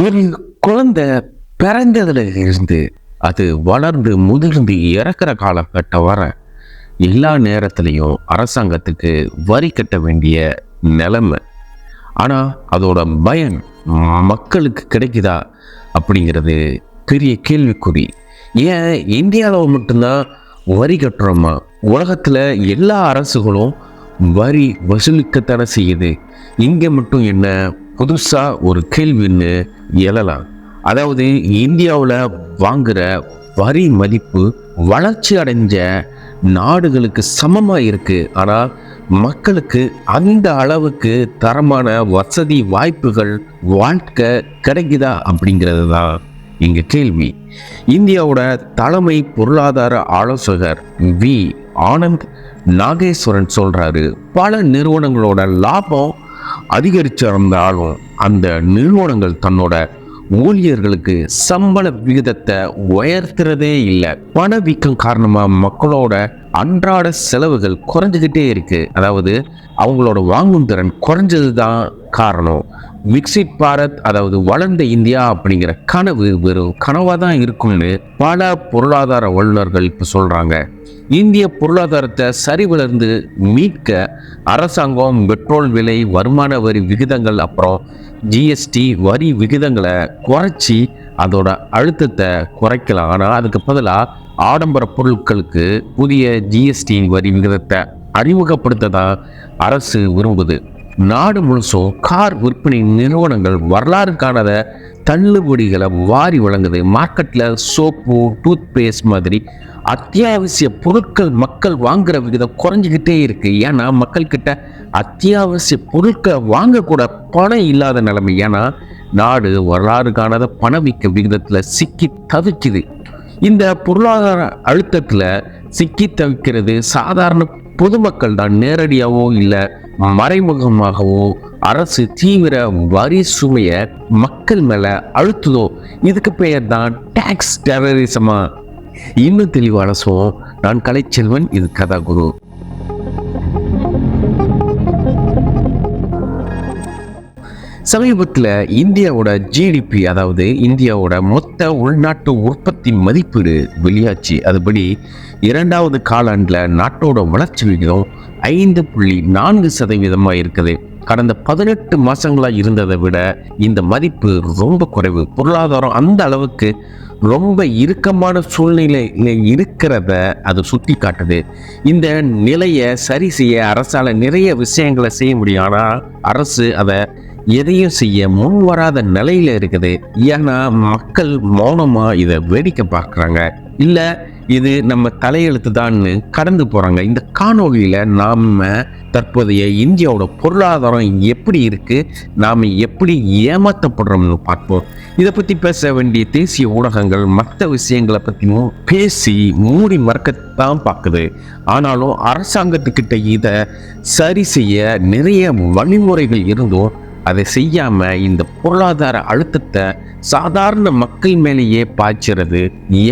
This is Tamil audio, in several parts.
ஒரு குழந்தை பிறந்ததுல இருந்து அது வளர்ந்து முதிர்ந்து இறக்குற காலகட்டம் வர எல்லா நேரத்திலையும் அரசாங்கத்துக்கு வரி கட்ட வேண்டிய நிலைமை. ஆனால் அதோட பயன் மக்களுக்கு கிடைக்குதா அப்படிங்கிறது பெரிய கேள்விக்குறி. ஏன் இந்தியாவில் மட்டும்தான் வரி கட்டுறோமா? உலகத்தில் எல்லா அரசுகளும் வரி வசூலிக்கத்தானே செய்யுது. இங்கே மட்டும் என்ன புதுசாக ஒரு கேள்வின்னு எழலாம். அதாவது இந்தியாவில் வாங்குகிற வரி மதிப்பு வளர்ச்சி அடைஞ்ச நாடுகளுக்கு சமமாக இருக்குது ஆனால் மக்களுக்கு அந்த அளவுக்கு தரமான வசதி வாய்ப்புகள் வாழ்க்கை கிடைக்குதா அப்படிங்கிறது தான் எங்கள் கேள்வி. இந்தியாவோட தலைமை பொருளாதார ஆலோசகர் வி. ஆனந்த் நாகேஸ்வரன் சொல்கிறாரு பல நிறுவனங்களோட லாபம் அதிகரிச்சிருந்தாலும் அந்த நிறுவனங்கள் தன்னோட ஊழியர்களுக்கு சம்பள விகிதத்தை உயர்த்துறதே இல்லை. பணவீக்கம் காரணமாக மக்களோட அன்றாட செலவுகள் குறைஞ்சிக்கிட்டே இருக்குது அதாவது அவங்களோட வாங்கும் திறன் குறைஞ்சது தான் காரணம். விக்சிட் பாரத் அதாவது வளர்ந்த இந்தியா அப்படிங்கிற கனவு வெறும் கனவாக தான் இருக்கும்னு பல பொருளாதார வல்லுநர்கள் இப்போ சொல்கிறாங்க இந்திய பொருளாதாரத்தை சரிவிலிருந்து மீட்க அரசாங்கம் பெட்ரோல் விலை வருமான வரி விகிதங்கள் அப்புறம் ஜிஎஸ்டி வரி விகிதங்களை குறைச்சி அதோட அழுத்தத்தை குறைக்கலாம். ஆனால் அதுக்கு பதிலாக ஆடம்பர பொருட்களுக்கு புதிய ஜிஎஸ்டி வரி விகிதத்தை அறிமுகப்படுத்த தான் அரசு விரும்புது. நாடு முழுசும் கார் விற்பனை நிறுவனங்கள் வரலாறு காணாத தள்ளுபடிகளை வாரி வழங்குது. மார்க்கெட்டில் சோப்பு டூத் பேஸ்ட் மாதிரி அத்தியாவசிய பொருட்கள் மக்கள் வாங்குற விகிதம் குறைஞ்சிக்கிட்டே இருக்கு. ஏன்னா மக்கள் கிட்ட அத்தியாவசிய பொருட்களை வாங்கக்கூட பணம் இல்லாத நிலைமை. ஏன்னா நாடு வரலாறு காணாத பணவீக்க விகிதத்தில் சிக்கி தவிக்குது. இந்த பொருளாதார அழுத்தத்தில் சிக்கி தவிக்கிறது சாதாரண பொதுமக்கள் தான். நேரடியாகவோ இல்லை மறைமுகமாகவோ அரசு தீவிர வரி சுமையை மக்கள் மேலே அழுத்துதோ இதுக்கு பெயர் தான் டேக்ஸ் டெரரிசமாக இன்னும் தெளிவான சுவம் நான் கலைச்செல்வன் இது கதாகுரு. சமீபத்தில் இந்தியாவோட ஜிடிபி அதாவது இந்தியாவோட மொத்த உள்நாட்டு உற்பத்தி மதிப்பீடு வெளியாச்சு. அதுபடி இரண்டாவது காலாண்டில் நாட்டோட வளர்ச்சி விகிதம் ஐந்து புள்ளி நான்கு சதவீதமாக இருக்குது. கடந்த பதினெட்டு மாசங்களா இருந்ததை விட இந்த மதிப்பு ரொம்ப குறைவு. பொருளாதாரம் அந்த அளவுக்கு ரொம்ப இறுக்கமான சூழ்நிலையில் இருக்கிறத அது சுட்டி காட்டுது. இந்த நிலையை சரி செய்ய அரசால் நிறைய விஷயங்களை செய்ய முடியும். ஆனால் அரசு அதை எதையும் செய்ய முன் வராத நிலையில் இருக்குது. ஏன்னா மக்கள் மௌனமாக இதை வேடிக்கை பார்க்குறாங்க. இல்லை இது நம்ம தலையெழுத்து தான்னு கடந்து போகிறாங்க இந்த காணொலியில் நாம் தற்போதைய இந்தியாவோட பொருளாதாரம் எப்படி இருக்குது நாம் எப்படி ஏமாற்றப்படுறோம்னு பார்ப்போம். இதை பற்றி பேச வேண்டிய தேசிய ஊடகங்கள் மற்ற விஷயங்களை பற்றியும் பேசி மூடி மறக்கத்தான் பார்க்குது ஆனாலும் அரசாங்கத்துக்கிட்ட இதை சரி செய்ய நிறைய வழிமுறைகள் இருந்தும் அதை செய்யாம இந்த பொருளாதார அழுத்தத்தை சாதாரண மக்கள் மேலேயே பாய்ச்சிறது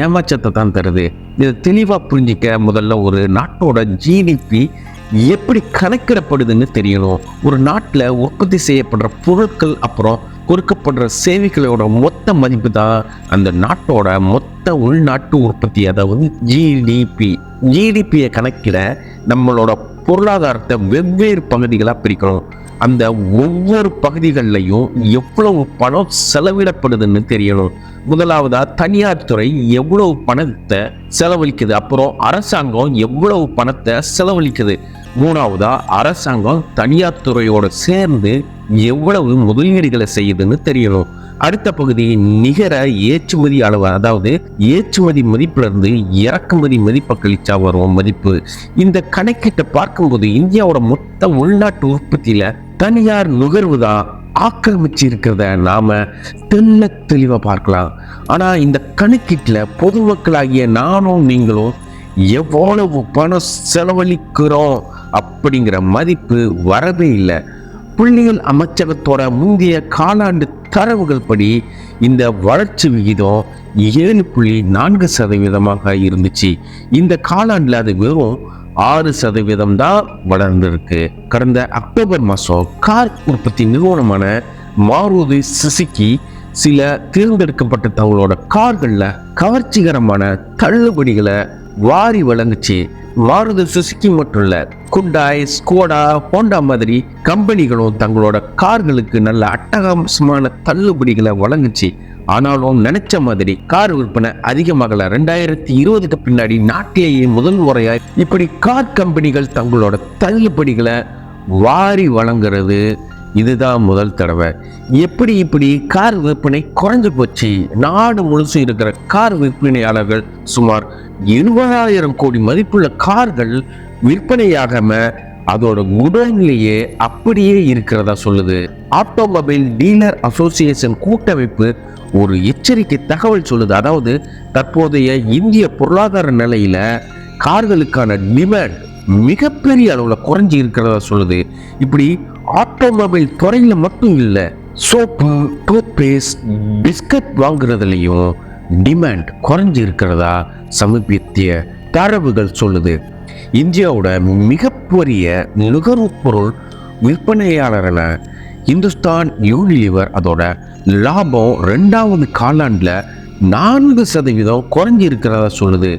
ஏமாற்றத்தை தான் தருது. இதை தெளிவா புரிஞ்சிக்க முதல்ல ஒரு நாட்டோட ஜிடிபி எப்படி கணக்கிடப்படுதுன்னு தெரியணும். ஒரு நாட்டில் உற்பத்தி செய்யப்படுற பொருட்கள் அப்புறம் கொடுக்கப்படுற சேவைகளோட மொத்த மதிப்பு தான் அந்த நாட்டோட மொத்த உள்நாட்டு உற்பத்தி அதாவது ஜிடிபி ஜிடிபியை கணக்கிட நம்மளோட பொருளாதாரத்தை வெவ்வேறு பகுதிகளாக பிரிக்கணும். அந்த ஒவ்வொரு பகுதிகளிலையும் எவ்வளவு பணம் செலவிடப்படுதுன்னு தெரியணும். முதலாவதா தனியார் துறை எவ்வளவு பணத்தை செலவழிக்குது. அப்புறம் அரசாங்கம் எவ்வளவு பணத்தை செலவழிக்குது. மூணாவதா அரசாங்கம் தனியார் துறையோட சேர்ந்து எவ்வளவு முதலீடுகளை செய்யுதுன்னு தெரியணும். அடுத்த பகுதி நிகர ஏற்றுமதி அளவு. அதாவது ஏற்றுமதி மதிப்பிலிருந்து இறக்குமதி மதிப்பை கழிச்சா வரும் மதிப்பு. இந்த கணக்கிட்ட பார்க்கும்போது இந்தியாவோட மொத்த உள்நாட்டு உற்பத்தியில தனியார் நுகர்வு தான் ஆக்கிரமிச்சு இருக்கிறத நாம தெல்ல பார்க்கலாம். ஆனால் இந்த கணக்கீட்டில் பொதுமக்களாகிய நானும் நீங்களும் எவ்வளவு பணம் செலவழிக்கிறோம் அப்படிங்கிற மதிப்பு வரவே இல்லை. புள்ளிகள் அமைச்சகத்தோட முந்தைய காலாண்டு தரவுகள் படி இந்த வளர்ச்சி விகிதம் ஏழு புள்ளி நான்கு சதவீதமாக இருந்துச்சு. இந்த காலாண்டில் அது வெறும் ஆறு சதவீதம் தான் வளர்ந்திருக்கு. கடந்த அக்டோபர் மாதம் கார் உற்பத்தி நிறுவனமான மாருதி சுசுக்கி சில தேர்ந்தெடுக்கப்பட்ட தங்களோட கார்களில் கவர்ச்சிகரமான தள்ளுபடிகளை வாரி வழங்குச்சு. மாருதி சுசுக்கி மட்டும் இல்லை குண்டாய் ஸ்கோடா ஹோண்டா மாதிரி கம்பெனிகளும் தங்களோட கார்களுக்கு நல்ல அட்டகாசமான தள்ளுபடிகளை வழங்குச்சு. ஆனாலும் நினைச்ச மாதிரி கார் விற்பனை அதிகமாகல. ரெண்டாயிரத்தி இருபதுக்கு பின்னாடி நாட்டிலேயே முதல் முறையாய் இப்படி கார் கம்பெனிகள் தங்களோட தள்ளுபடிகளை வாரி வழங்குறது இதுதான் முதல் தடவை. எப்படி இப்படி கார் விற்பனை குறைஞ்சு போச்சு? நாடு முழுசும் இருக்கிற கார் விற்பனையாளர்கள் சுமார் இருபதாயிரம் கோடி மதிப்புள்ள கார்கள் விற்பனையாகாம அதோட குடோன்லேயே அப்படியே இருக்கிறதா சொல்லுது. ஆட்டோமொபைல் டீலர் அசோசியேஷன் கூட்டமைப்பு ஒரு எச்சரிக்கை தகவல் சொல்லுது. அதாவது தற்போதைய இந்திய பொருளாதார நிலையில் கார்களுக்கான டிமாண்ட் மிகப்பெரிய அளவில் குறைஞ்சி இருக்கிறதா சொல்லுது. இப்படி ஆட்டோமொபைல் துறையில் மட்டும் இல்லை சோப்பு டூத்பேஸ்ட் பிஸ்கட் வாங்குறதுலையும் டிமாண்ட் குறைஞ்சி இருக்கிறதா சமீபத்திய தரவுகள் சொல்லுது. இந்தியாவோட மிகப்பெரிய நுகர்வுப் பொருள் விற்பனையாளரான இந்துஸ்தான் யூனிலிவர் அதோட லாபம் ரெண்டாவது காலாண்டில் நான்கு சதவீதம் குறைஞ்சிருக்கிறதா சொல்லுது.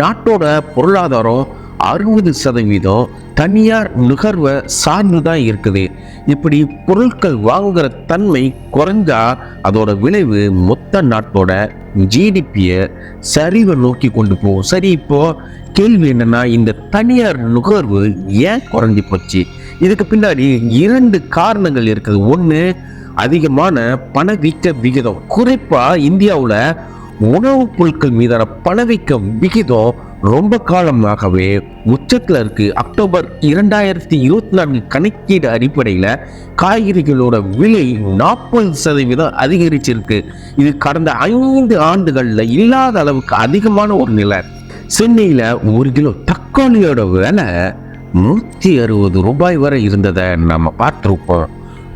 நாட்டோட பொருளாதாரம் அறுபது சதவீதம் தனியார் நுகர்வை சார்ந்து தான் இருக்குது. இப்படி பொருட்கள் வாங்குகிற தன்மை குறைஞ்சா அதோட விளைவு மொத்த நாட்டோட ஜிடிபியை சரிவை நோக்கி கொண்டு போகும். சரி இப்போ கேள்வி என்னன்னா இந்த தனியார் நுகர்வு ஏன் குறைஞ்சி போச்சு? இதுக்கு பின்னாடி இரண்டு காரணங்கள் இருக்குது. ஒன்று அதிகமான பணவீக்க விகிதம். குறிப்பாக இந்தியாவில் உணவுப் பொருட்கள் மீதான பணவீக்க விகிதம் ரொம்ப காலமாகவே உச்சத்தில் இருக்கு. அக்டோபர் இரண்டாயிரத்தி இருபத்தி நான்கு கணக்கீடு அடிப்படையில் காய்கறிகளோட விலை நாற்பது சதவீதம் அதிகரிச்சிருக்கு. இது கடந்த ஐந்து ஆண்டுகளில் இல்லாத அளவுக்கு அதிகமான ஒரு நிலை. சென்னையில் ஒரு கிலோ தக்காளியோட விலை நூற்றி அறுபது ரூபாய் வரை இருந்ததை நம்ம பார்த்துருப்போம்.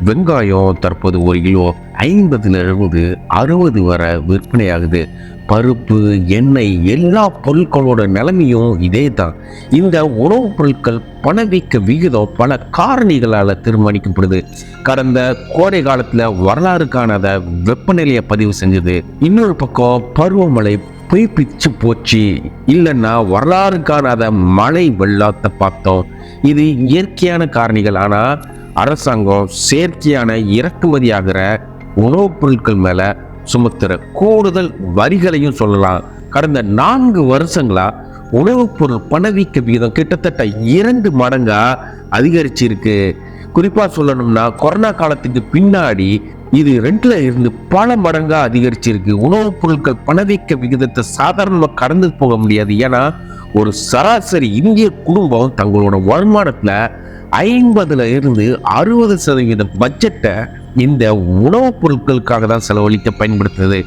வெங்காயம் தற்போது ஒரு கிலோ ஐம்பதுல இருந்து அறுபது வரை விற்பனையாகுது. பருப்பு எண்ணெய் எல்லா பொருட்களோட நிலைமையும் இதே தான் இந்த உணவுப் பொருட்கள் பணவீக்க விகிதம் பல காரணிகளால் தீர்மானிக்கப்படுது. கடந்த கோடை காலத்தில் வரலாறு காணாத வெப்பநிலையை பதிவு செஞ்சது. இன்னொரு பக்கம் பருவமழை பொய்ப்பிச்சு போச்சு. இல்லைன்னா வரலாறு காணாத மழை வெள்ளத்தை பார்த்தோம். இது இயற்கையான காரணிகள். ஆனால் அரசாங்கம் செயற்கையான இறக்குமதியாகிற உணவுப் பொருட்கள் மேலே சுமத்துற கூடுதல் வரிகளையும் சொல்லலாம். கடந்த நான்கு வருஷங்களா உணவுப் பொருள் பணவீக்க விகிதம் கிட்டத்தட்ட இரண்டு மடங்கா அதிகரிச்சிருக்கு. குறிப்பா சொல்லணும்னா கொரோனா காலத்துக்கு பின்னாடி இது ரெண்டுல இருந்து பல மடங்கா அதிகரிச்சிருக்கு. உணவுப் பொருட்கள் பணவீக்க விகிதத்தை சாதாரணமாக கடந்து போக முடியாது. ஏன்னா ஒரு சராசரி இந்திய குடும்பம் தங்களோட வருமானத்துல ஐம்பதுல இருந்து அறுபது சதவீத பட்ஜெட்டை இந்த உணவுப் பொருட்களுக்காக தான் செலவழிக்க பயன்படுத்துது.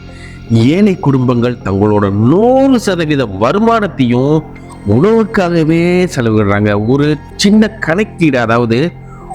ஏழை குடும்பங்கள் தங்களோட நூறு சதவீத வருமானத்தையும் உணவுக்காகவே செலவிடுறாங்க. ஒரு சின்ன கணக்கீடு அதாவது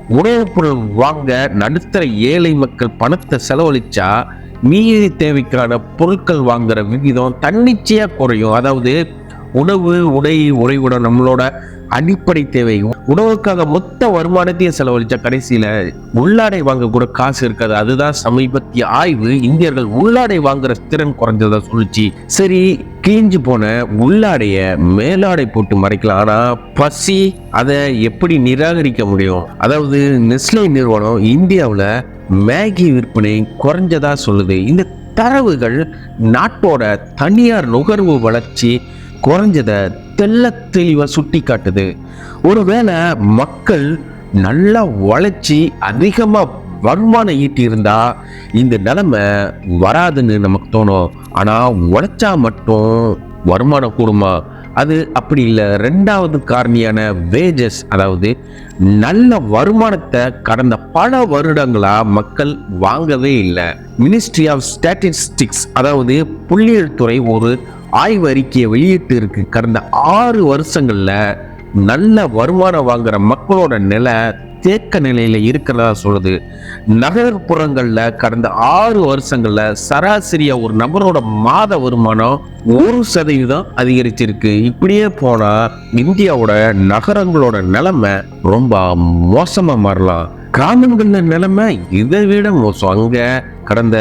உணவுப் பொருள் வாங்க நடுத்தர ஏழை மக்கள் பணத்தை செலவழிச்சா மீதி தேவைக்கான பொருட்கள் வாங்குற விகிதம் தன்னிச்சையாக குறையும். அதாவது உணவு உடை உறைவிடம் நம்மளோட அடிப்படை தேவை உணவுக்காக மொத்த வருமானத்தையும் செலவழித்த கடைசியில் உள்ளாடை வாங்க கூட காசு இருக்காது. அதுதான் சமீபத்திய ஆய்வு. இந்தியர்கள் உள்ளாடை வாங்குற திறன் குறைஞ்சதா சொல்லிச்சு. சரி கிழிஞ்சு போன உள்ளாடைய மேலாடை போட்டு மறைக்கலாம். ஆனால் பசி அதை எப்படி நிராகரிக்க முடியும்? அதாவது நெஸ்லே நிறுவனம் இந்தியாவில் மேகி விற்பனை குறைஞ்சதா சொல்லுது. இந்த தரவுகள் நாட்டோட தனியார் நுகர்வு வளர்ச்சி குறைஞ்சதை தெள்ள தெளிவாக சுட்டி காட்டுது ஒருவேளை மக்கள் நல்லா உழைச்சி அதிகமாக வருமானம் ஈட்டி இருந்தா இந்த நிலைமை வராதுன்னு நமக்கு தோணும். ஆனால் உழைச்சா மட்டும் வருமானம் கூடுமா? அது அப்படி இல்லை. ரெண்டாவது காரணியான வேஜஸ் அதாவது நல்ல வருமானத்தை கடந்த பல வருடங்களாக மக்கள் வாங்கவே இல்லை. மினிஸ்ட்ரி ஆஃப் ஸ்டாட்டிஸ்டிக்ஸ் அதாவது புள்ளியியல் துறை ஒரு ஆய்வு அறிக்கையை வெளியிட்டு இருக்கு கடந்த ஆறு வருஷங்கள்ல நல்ல வருமானம் வாங்குற மக்களோட நிலை தேக்க நிலையில இருக்கிறதா சொல்லுது. நகர்ப்புறங்கள்ல கடந்த ஆறு வருஷங்கள்ல சராசரியா ஒரு நபரோட மாத வருமானம் ஒரு சதவீதம் அதிகரிச்சிருக்கு. இப்படியே போனா இந்தியாவோட நகரங்களோட நிலைமை ரொம்ப மோசமா மாறலாம். கிராமங்கள்ல நிலைமை இதை விட மோசம். அங்க கடந்த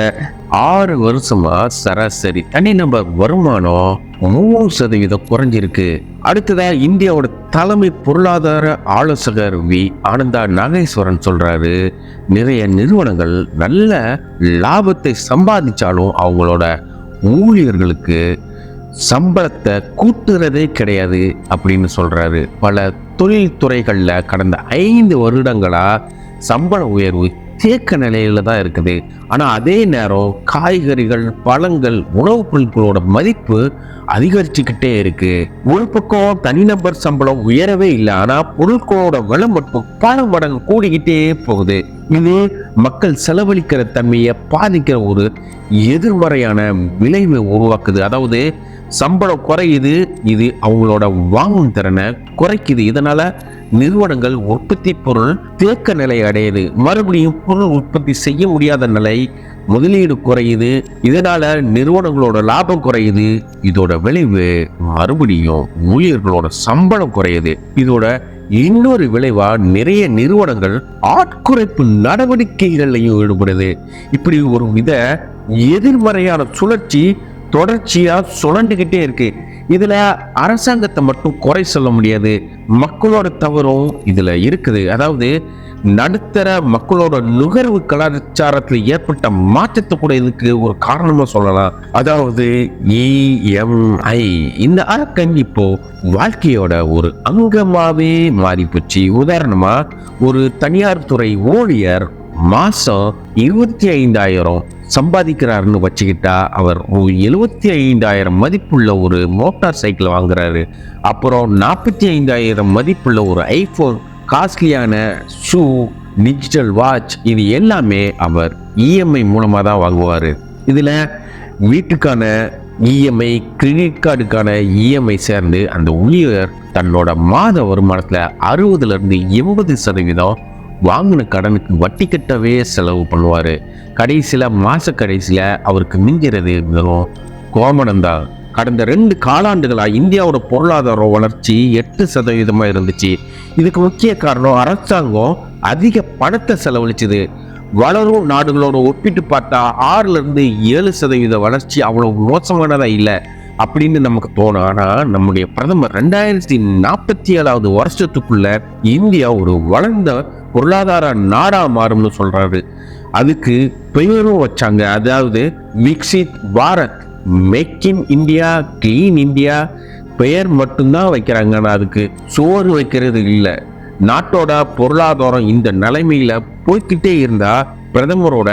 ஆறு வருஷமா சராசரி தனிநபர் வருமானம் மூணு சதவீதம் குறைஞ்சிருக்கு. அடுத்ததா இந்தியாவோட தலைமை பொருளாதார ஆலோசகர் வி. ஆனந்தா நாகேஸ்வரன் சொல்றாரு நிறைய நிறுவனங்கள் நல்ல லாபத்தை சம்பாதிச்சாலும் அவங்களோட ஊழியர்களுக்கு சம்பளத்தை கூட்டுறதே கிடையாது அப்படின்னு சொல்றாரு. பல தொழில்துறைகளில் கடந்த ஐந்து வருடங்களாக சம்பள உயர்வு தேக்க நிலையில தான் இருக்குது. ஆனால் அதே நேரம் காய்கறிகள் பழங்கள் உணவுப் பொருட்களோட மதிப்பு அதிகரிச்சுக்கிட்டே இருக்கு. ஒரு பக்கம் தனிநபர் சம்பளம் உயரவே இல்லை. ஆனால் பொருட்களோட விலை மட்டும் பல மடங்கு கூடிக்கிட்டே போகுது. இது மக்கள் செலவழிக்கிற தன்மையை பாதிக்கிற ஒரு எதிர்மறையான விளைவை உருவாக்குது. அதாவது சம்பளம் குறையுது இது அவங்களோட வாங்கும் திறனை குறைக்குது. இதனால நிறுவனங்கள் உற்பத்தி பொருள் தேக்க நிலை அடையுது. மறுபடியும் பொருள் உற்பத்தி செய்ய முடியாத நிலை முதலீடு குறையுது. இதனால நிறுவனங்களோட லாபம் குறையுது. இதோட விளைவு மறுபடியும் ஊழியர்களோட சம்பளம் குறையுது. இதோட இன்னொரு விளைவா நிறைய நிறுவனங்கள் ஆட்குறைப்பு நடவடிக்கைகள்லையும் ஈடுபடுது. இப்படி ஒரு வித எதிர்மறையான சுழற்சி தொடர்ச்சியாக சுழண்டுகிட்டே இருக்கு. இதில் அரசாங்கத்தை மட்டும் குறை சொல்ல முடியாது. மக்களோட தவறும் இதில் இருக்குது. அதாவது நடுத்தர மக்களோட நுகர்வு கலாச்சாரத்தில் ஏற்பட்ட மாற்றத்தை கூட இதுக்கு ஒரு காரணமாக சொல்லலாம். அதாவது இஎம்ஐ இந்த அரக்கன் இப்போ வாழ்க்கையோட ஒரு அங்கமாகவே மாறிப்போச்சு. உதாரணமாக ஒரு தனியார் துறை ஊழியர் மாதம் இருபத்தி ஐந்தாயிரம் சம்பாதிக்கிறாருன்னு வச்சுக்கிட்டா அவர் எழுபத்தி ஐந்தாயிரம் மதிப்புள்ள ஒரு மோட்டார் சைக்கிள் வாங்குறாரு. அப்புறம் நாற்பத்தி ஐந்தாயிரம் மதிப்புள்ள ஒரு ஐஃபோன் காஸ்ட்லியான ஷூ டிஜிட்டல் வாட்ச் இது எல்லாமே அவர் இஎம்ஐ மூலமாக தான் வாங்குவார். இதில் வீட்டுக்கான இஎம்ஐ கிரெடிட் கார்டுக்கான இஎம்ஐ சேர்ந்து அந்த ஊழியர் தன்னோட மாத வருமானத்தில் அறுபதுலேருந்து எண்பது சதவீதம் வாங்கின கடனுக்கு வட்டி கட்டவே செலவு பண்ணுவார். கடைசியில் மாத கடைசியில் அவருக்கு மிஞ்சிறது வெறும் கோமனந்தான் கடந்த ரெண்டு காலாண்டுகளாக இந்தியாவோட பொருளாதார வளர்ச்சி எட்டு சதவீதமாக இருந்துச்சு. இதுக்கு முக்கிய காரணம் அரசாங்கம் அதிக பணத்தை செலவழிச்சது. வளரும் நாடுகளோட ஒப்பிட்டு பார்த்தா ஆறுலேருந்து ஏழு சதவீத வளர்ச்சி அவ்வளோ மோசமானதாக இல்லை அப்படின்னு நமக்கு தோணும். ஆனால் நம்முடைய பிரதமர் ரெண்டாயிரத்தி நாற்பத்தி ஏழாவது வருஷத்துக்குள்ள இந்தியா ஒரு வளர்ந்த பொருளாதார நாடா மாறும்னு சொல்கிறாரு அதுக்கு பெயரும் வச்சாங்க. அதாவது Viksit Bharat make in India clean India பெயர் மட்டும்தான் வைக்கிறாங்க. அதுக்கு சோறு வைக்கிறது இல்லை. நாட்டோட பொருளாதாரம் இந்த நிலைமையில் போய்க்கிட்டே இருந்தால் பிரதமரோட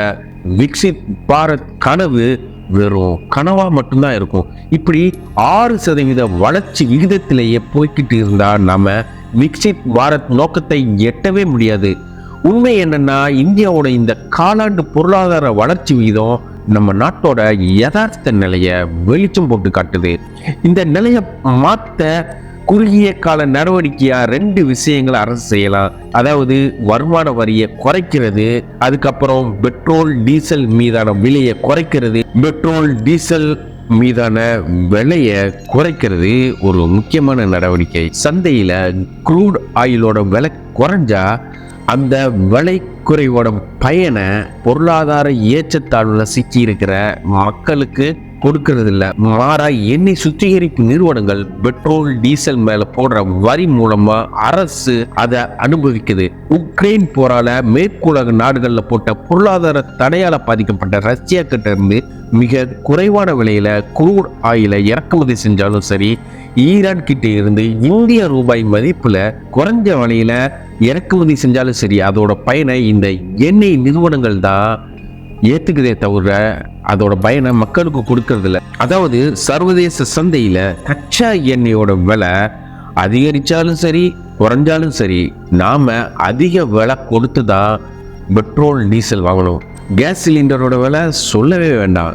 விக்சித் பாரத் கனவு வெறும் கனவா மட்டும்தான் இருக்கும். இப்படி ஆறு சதவீத வளர்ச்சி விகிதத்திலேயே போய்கிட்டு இருந்தால் நம்ம விக்சித் பாரத் நோக்கத்தை எட்டவே முடியாது. உண்மை என்னன்னா இந்தியாவோட இந்த காலாண்டு பொருளாதார வளர்ச்சி விகிதம் நம்ம நாட்டோட யதார்த்த நிலையை வெளிச்சம் போட்டு காட்டுது. இந்த நிலையை மாத்த குறுகிய கால நடவடிக்கையா ரெண்டு விஷயங்களை அரசு செய்யலாம். அதாவது வருமான வரியை குறைக்கிறது அதுக்கப்புறம் பெட்ரோல் டீசல் மீதான விலையை குறைக்கிறது பெட்ரோல் டீசல் மீதான விலையை குறைக்கிறது ஒரு முக்கியமான நடவடிக்கை. சந்தையில க்ரூட் ஆயிலோட விலை குறைஞ்சா அந்த விலை குறைவோட பயனை பொருளாதார ஏற்றத்தாழ்வுல சிக்கி இருக்கிற மக்களுக்கு கொடுக்கறது இல்ல மாறா எண்ணெய் சுத்திகரிப்பு நிறுவனங்கள் பெட்ரோல் டீசல் மேல போடுற வரி மூலமா அரசு அதை அனுபவிக்குது. உக்ரைன் போரால மேற்குலக நாடுகளில் போட்ட பொருளாதார தடையால பாதிக்கப்பட்ட ரஷ்யா கிட்ட இருந்து மிக குறைவான விலையில குரூட் ஆயிலை இறக்குமதி செஞ்சாலும் சரி ஈரான் கிட்ட இருந்து இந்திய ரூபாய் மதிப்புல குறைஞ்ச விலையில இறக்குமதி செஞ்சாலும் சரி அதோட பயனை இந்த எண்ணெய் நிறுவனங்கள் தான் ஏற்றுக்குதே தவிர அதோட பயனை மக்களுக்கு கொடுக்கறதில்ல. அதாவது சர்வதேச சந்தையில் கச்சா எண்ணெயோட விலை அதிகரித்தாலும் சரி குறைஞ்சாலும் சரி நாம் அதிக விலை கொடுத்து தான் பெட்ரோல் டீசல் வாங்கணும். கேஸ் சிலிண்டரோட விலை சொல்லவே வேண்டாம்.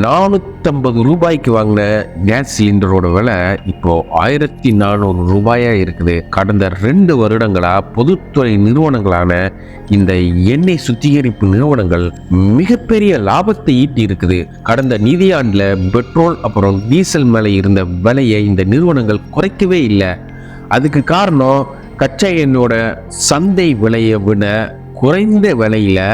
நானூற்றம்பது ரூபாய்க்கு வாங்கின கேஸ் சிலிண்டரோட விலை இப்போ ஆயிரத்தி நானூறு ரூபாயாக இருக்குது. கடந்த ரெண்டு வருடங்களாக பொதுத்துறை நிறுவனங்களான இந்த எண்ணெய் சுத்திகரிப்பு நிறுவனங்கள் மிகப்பெரிய லாபத்தை ஈட்டி இருக்குது கடந்த நிதியாண்டில் பெட்ரோல் அப்புறம் டீசல் மேலே இருந்த விலையை இந்த நிறுவனங்கள் குறைக்கவே இல்லை. அதுக்கு காரணம் கச்சா எண்ணோட சந்தை விலையை விட குறைந்த விலையில்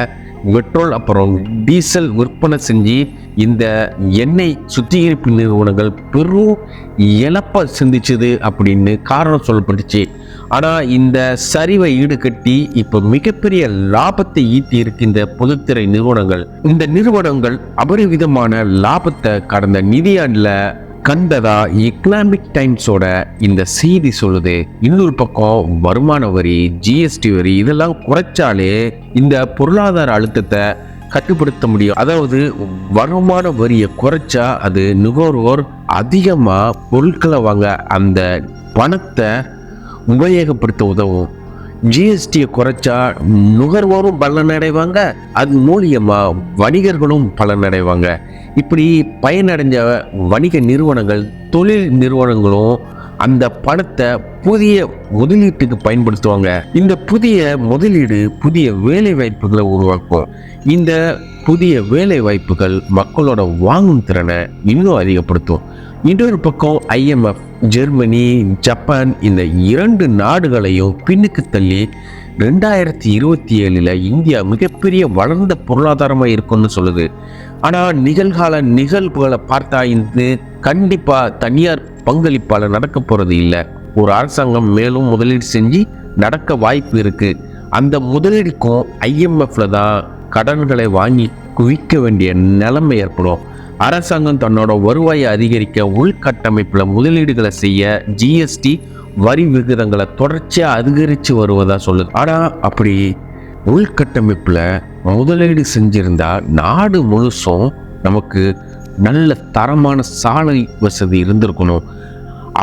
பெட்ரோல் அப்புறம் டீசல் விற்பனை செஞ்சு இந்த எண்ணெய் சுத்திகரிப்பு நிறுவனங்கள் பெரும் இழப்பை சிந்திச்சது அப்படின்னு காரணம் சொல்லப்பட்டுச்சு. ஆனால் இந்த சரிவை ஈடுகட்டி இப்போ மிகப்பெரிய லாபத்தை ஈட்டி இருக்கின்ற பொதுத்துறை நிறுவனங்கள். இந்த நிறுவனங்கள் அபரிவிதமான லாபத்தை கடந்த நிதியாண்டில் கண்டதா எக்கனாமிக் டைம்ஸோட இந்த செய்தி சொல்லுது. இன்னொரு பக்கம் வருமான வரி ஜிஎஸ்டி வரி இதெல்லாம் குறைச்சாலே இந்த பொருளாதார அழுத்தத்தை கட்டுப்படுத்த முடியும். அதாவது வருமான வரியை குறைச்சா அது நுகர்வோர் அதிகமாக பொருட்களை வாங்க அந்த பணத்தை உபயோகப்படுத்த உதவும். ஜிஎஸ்டியை குறைச்சா நுகர்வோரும் பலனடைவாங்க அது மூலியமாக வணிகர்களும் பலனடைவாங்க. இப்படி பயனடைஞ்ச வணிக நிறுவனங்கள் தொழில் நிறுவனங்களும் அந்த பணத்தை புதிய முதலீட்டுக்கு பயன்படுத்துவாங்க. இந்த புதிய முதலீடு புதிய வேலை வாய்ப்புகளை உருவாக்கும். இந்த புதிய வேலை வாய்ப்புகள் மக்களோட வாங்கும் திறனை இன்னும் அதிகப்படுத்தும். இன்னொரு பக்கம் ஐஎம்எஃப் ஜெர்மனி ஜப்பான் இந்த இரண்டு நாடுகளையும் பின்னுக்கு தள்ளி ரெண்டாயிரத்தி இருபத்தி ஏழில் இந்தியா மிகப்பெரிய வளர்ந்த பொருளாதாரமாக இருக்கும்னு சொல்லுது. ஆனால் நிகழ்கால நிகழ்வுகளை பார்த்தா இது கண்டிப்பாக தனியார் பங்களிப்பால் நடக்க போகிறது இல்லை. ஒரு அரசாங்கம் மேலும் முதலீடு செஞ்சு நடக்க வாய்ப்பு இருக்குது அந்த முதலீடுக்கும் ஐஎம்எஃப்ல தான் கடன்களை வாங்கி குவிக்க வேண்டிய நிலைமை ஏற்படும். அரசாங்கம் தன்னோட வருவாயை அதிகரிக்க உள்கட்டமைப்பில் முதலீடுகளை செய்ய ஜிஎஸ்டி வரி விகிதங்களை தொடர்ச்சியாக அதிகரித்து வருவதாக சொல்லுது. ஆனால் அப்படி உள்கட்டமைப்பில் முதலீடு செஞ்சிருந்தா நாடு முழுசும் நமக்கு நல்ல தரமான சாலை வசதி இருந்திருக்கணும்.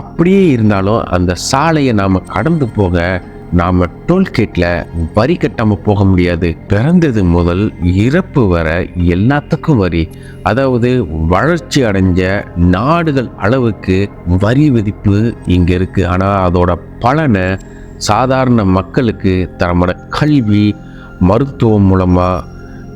அப்படியே இருந்தாலும் அந்த சாலையை நாம் கடந்து போக நாம் டோல்கேட்டில் வரி கட்டாமல் போக முடியாது. பிறந்தது முதல் இறப்பு வர எல்லாத்துக்கும் வரி. அதாவது வளர்ச்சி அடைஞ்ச நாடுகள் அளவுக்கு வரி விதிப்பு இங்கே இருக்குது ஆனால் அதோட பலனை சாதாரண மக்களுக்கு தரமான கல்வி மருத்துவம் மூலமாக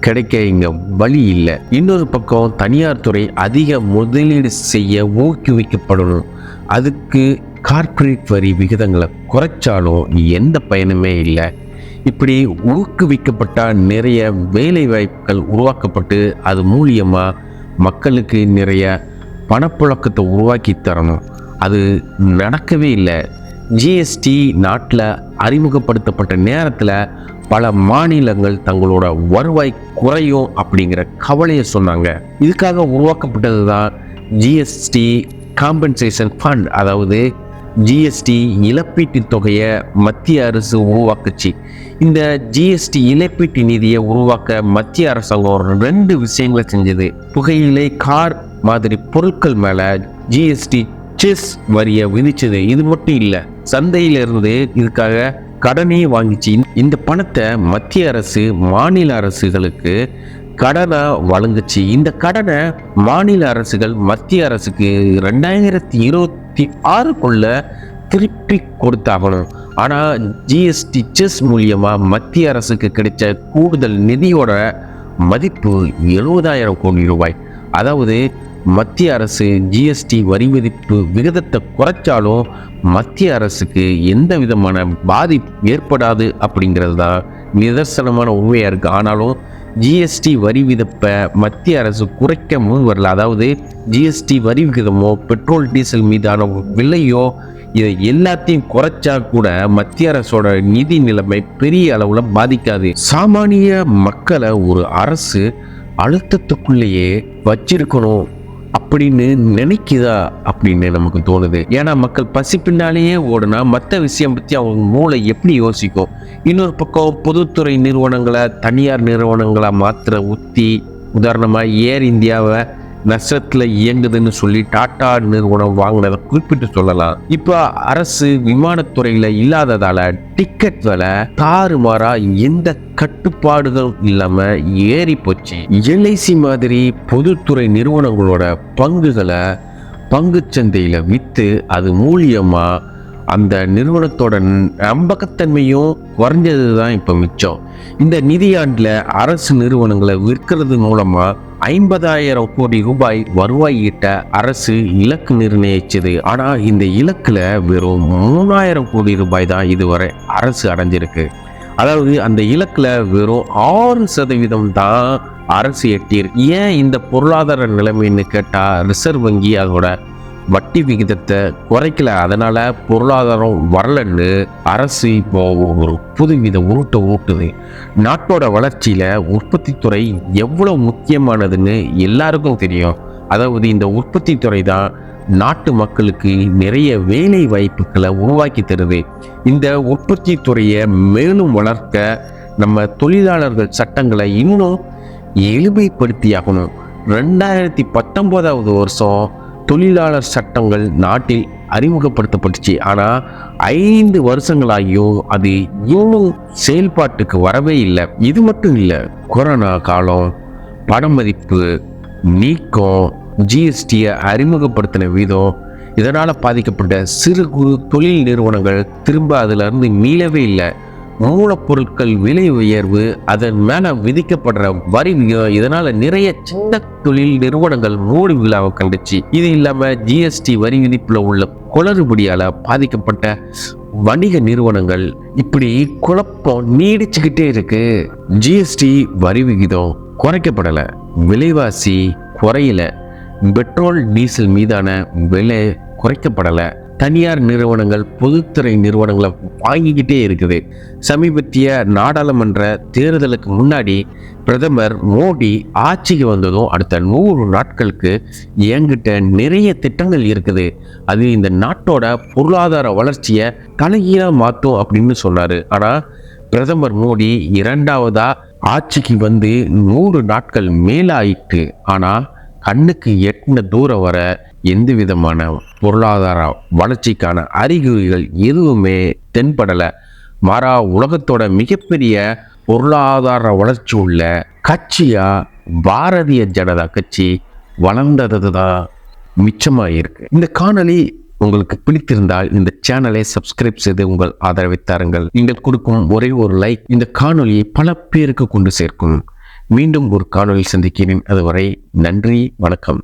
கிடைக்க இங்கே வழி இல்லை. இன்னொரு பக்கம் தனியார் துறை அதிக முதலீடு செய்ய ஊக்குவிக்கப்படணும். அதுக்கு கார்ப்பரேட் வரி விகிதங்களை குறைச்சாலும் எந்த பயனுமே இல்லை. இப்படி ஊக்குவிக்கப்பட்டால் நிறைய வேலை வாய்ப்புகள் உருவாக்கப்பட்டு அது மூலியமாக மக்களுக்கு நிறைய பணப்புழக்கத்தை உருவாக்கி தரணும். அது நடக்கவே இல்லை. ஜிஎஸ்டி நாட்டில் அறிமுகப்படுத்தப்பட்ட நேரத்தில் பல மாநிலங்கள் தங்களோட வருவாய் குறையும் அப்படிங்கிற கவலையை சொன்னாங்க. இதுக்காக உருவாக்கப்பட்டது தான் ஜிஎஸ்டி காம்பன்சேஷன் ஃபண்ட் அதாவது ஜிஎஸ்டி இழப்பீட்டு தொகையை மத்திய அரசு உருவாக்குச்சு. இந்த ஜிஎஸ்டி இழப்பீட்டு நிதியை உருவாக்க மத்திய அரசாங்கம் ரெண்டு விஷயங்களை செஞ்சது. புகையிலை கார் மாதிரி பொருட்கள் மேலே ஜிஎஸ்டி செஸ் வரியை விதிச்சது. இது மட்டும் இல்லை சந்தையிலிருந்து இதுக்காக கடனே வாங்கிச்சு. இந்த பணத்தை மத்திய அரசு மாநில அரசுகளுக்கு கடனை வழங்குச்சு. இந்த கடனை மாநில அரசுகள் மத்திய அரசுக்கு ரெண்டாயிரத்தி இருபத்தி ஆறுக்குள்ள திருப்பி கொடுத்தாகணும். ஆனால் ஜிஎஸ்டி செஸ் மூலியமாக மத்திய அரசுக்கு கிடைச்ச கூடுதல் நிதியோட மதிப்பு எழுபதாயிரம் கோடி ரூபாய். அதாவது மத்திய அரசு ஜிஎஸ்டி வரி விதிப்பு விகிதத்தை குறைச்சாலும் மத்திய அரசுக்கு எந்த விதமான பாதிப்பு ஏற்படாது அப்படிங்கிறது தான் நிதர்சனமான உண்மையாக இருக்குது ஆனாலும் ஜிஎஸ்டி வரி விதிப்பை மத்திய அரசு குறைக்க முன் வரல. அதாவது ஜிஎஸ்டி வரி விகிதமோ பெட்ரோல் டீசல் மீதான விலையோ இதை எல்லாத்தையும் குறைச்சா கூட மத்திய அரசோட நிதி நிலைமை பெரிய அளவில் பாதிக்காது. சாமானிய மக்களை ஒரு அரசு அழுத்தத்துக்குள்ளேயே வச்சிருக்கணும். அப்படின்னு நினைக்குதா அப்படின்னு நமக்கு தோணுது. ஏன்னா மக்கள் பசி பின்னாலேயே ஓடுனா மற்ற விஷயம் பற்றி அவங்க மூளை எப்படி யோசிக்கும்? இன்னொரு பக்கம் பொதுத்துறை நிறுவனங்களை தனியார் நிறுவனங்களை மாத்திர உத்தி உதாரணமாக ஏர் இந்தியாவை நஷ்டத்தில் இயங்குதுன்னு சொல்லி டாடா நிறுவனம் வாங்கினதை குறிப்பிட்டு சொல்லலாம். இப்போ அரசு விமானத்துறையில் இல்லாததால் டிக்கெட் விலை தாறுமாறா எந்த கட்டுப்பாடுகள் இல்லாம ஏறி போச்சு. எல்ஐசி மாதிரி பொதுத்துறை நிறுவனங்களோட பங்குகளை பங்கு சந்தையில் விற்று அது மூலியமாக அந்த நிறுவனத்தோட நம்பகத்தன்மையும் குறைஞ்சது தான் இப்போ மிச்சம். இந்த நிதியாண்டில் அரசு நிறுவனங்களை விற்கிறது மூலமாக ஐம்பதாயிரம் கோடி ரூபாய் வருவாய் ஈட்ட அரசு இலக்கு நிர்ணயிச்சது. ஆனால் இந்த இலக்கில் வெறும் மூணாயிரம் கோடி ரூபாய் தான் இதுவரை அரசு அடைஞ்சிருக்கு. அதாவது அந்த இலக்கில் வெறும் ஆறு சதவீதம் தான் அரசு எட்டியிருக்கு. ஏன் இந்த பொருளாதார நிலைமைன்னு கேட்டால் ரிசர்வ் வங்கி அதோட வட்டி விகிதத்தை குறைக்கல. அதனால பொருளாதாரம் வரலன்னு அரசு இப்போ ஒரு புதுவித உருட்டை ஊட்டுது. நாட்டோட வளர்ச்சியில உற்பத்தி துறை எவ்வளவு முக்கியமானதுன்னு எல்லாருக்கும் தெரியும். அதாவது இந்த உற்பத்தி துறை தான் நாட்டு மக்களுக்கு நிறைய வேலை வாய்ப்புகளை உருவாக்கி தருது. இந்த உற்பத்தி துறையை மேலும் வளர்க்க நம்ம தொழிலாளர்கள் சட்டங்களை இன்னும் எளிமைப்படுத்தியாகணும். ரெண்டாயிரத்தி பத்தொம்போதாவது வருஷம் தொழிலாளர் சட்டங்கள் நாட்டில் அறிமுகப்படுத்தப்பட்டுச்சு. ஆனால் ஐந்து வருஷங்களாகியும் அது இன்னும் செயல்பாட்டுக்கு வரவே இல்லை. இது மட்டும் இல்லை கொரோனா காலம் பணமதிப்பு நீக்கம் ஜிஎஸ்டியை அறிமுகப்படுத்தின விதம் இதனால் பாதிக்கப்பட்ட சிறு குறு தொழில் நிறுவனங்கள் திரும்ப அதிலிருந்து மீளவே இல்லை. மூலப்பொருட்கள் விலை உயர்வு அதன் மேலே விதிக்கப்படுற வரி இதனால இதனால் நிறைய சின்ன தொழில் நிறுவனங்கள் மூடி விழாவை கண்டுச்சு. இது இல்லாமல் ஜிஎஸ்டி வரி விதிப்பில் உள்ள குளறுபடியால் பாதிக்கப்பட்ட வணிக நிறுவனங்கள் இப்படி குழப்பம் நீடிச்சுக்கிட்டே இருக்கு. ஜிஎஸ்டி வரி விகிதம் குறைக்கப்படலை. விலைவாசி குறையல. பெட்ரோல் டீசல் மீதான விலை குறைக்கப்படலை. தனியார் நிறுவனங்கள் பொதுத்துறை நிறுவனங்களை வாங்கிக்கிட்டே இருக்குது. சமீபத்திய நாடாளுமன்ற தேர்தலுக்கு முன்னாடி பிரதமர் மோடி ஆட்சிக்கு வந்ததும் அடுத்த நூறு நாட்களுக்கு என்கிட்ட நிறைய திட்டங்கள் இருக்குது. அது இந்த நாட்டோட பொருளாதார வளர்ச்சியை கலகீழாக மாற்றும் அப்படின்னு சொன்னார். ஆனால் பிரதமர் மோடி இரண்டாவதாக ஆட்சிக்கு வந்து நூறு நாட்கள் மேலாயிட்டு ஆனால் கண்ணுக்கு எட்டின தூரம் வர எந்த விதமான பொருளாதார வளர்ச்சிக்கான அறிகுறிகள் எதுவுமே தென்படலை. மாறா உலகத்தோட மிகப்பெரிய பொருளாதார வளர்ச்சி உள்ள கட்சியாக பாரதிய ஜனதா கட்சி வளர்ந்தது தான் மிச்சமாக இருக்கு இந்த காணொளி உங்களுக்கு பிடித்திருந்தால் இந்த சேனலை சப்ஸ்கிரைப் செய்து உங்கள் ஆதரவை தாருங்கள். நீங்கள் கொடுக்கும் ஒரே ஒரு லைக் இந்த காணொலியை பல பேருக்கு கொண்டு சேர்க்கும். மீண்டும் ஒரு காணொலி சந்திக்கிறேன். அதுவரை நன்றி வணக்கம்.